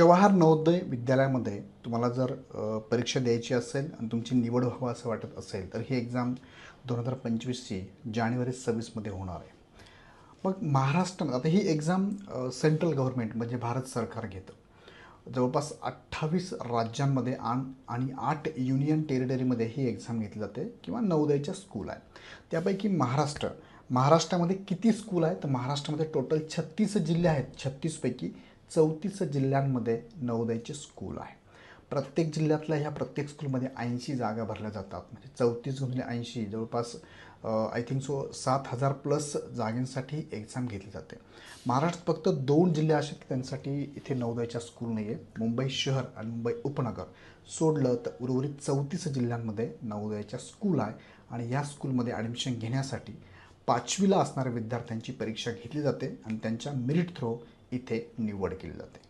जवाहर नवोदय विद्यालयामध्ये तुम्हाला जर परीक्षा द्यायची असेल आणि तुमची निवड व्हावं असं वाटत असेल तर ही एक्झाम दोन हजार पंचवीसची जानेवारी सव्वीसमध्ये होणार आहे. मग महाराष्ट्रामध्ये आता ही एक्झाम सेंट्रल गव्हर्नमेंट म्हणजे भारत सरकार घेतं. जवळपास अठ्ठावीस राज्यांमध्ये आण आणि आठ युनियन टेरिटरीमध्ये ही एक्झाम घेतली जाते किंवा नवोदयच्या स्कूल आहे. त्यापैकी महाराष्ट्र महाराष्ट्रामध्ये किती स्कूल आहे? तर महाराष्ट्रामध्ये टोटल छत्तीस जिल्हे आहेत छत्तीसपैकी चौतीस जिल्ह्यांमध्ये नवोदयचे स्कूल आहे. प्रत्येक जिल्ह्यातल्या ह्या प्रत्येक स्कूलमध्ये ऐंशी जागा भरल्या जातात. म्हणजे चौतीस गुणले ऐंशी जवळपास आय थिंक सो सात हजार प्लस जागेंसाठी एक्झाम घेतली जाते. महाराष्ट्रात फक्त दोन जिल्हे असे की त्यांसाठी इथे नवोदयच्या स्कूल नाही आहे मुंबई शहर आणि मुंबई उपनगर सोडलं तर उर्वरित चौतीस जिल्ह्यांमध्ये नवोदयाच्या स्कूल आहे आणि या स्कूलमध्ये ॲडमिशन घेण्यासाठी पाचवीला असणाऱ्या विद्यार्थ्यांची परीक्षा घेतली जाते आणि त्यांच्या मेरिट थ्रो इथे निवड केली जाते.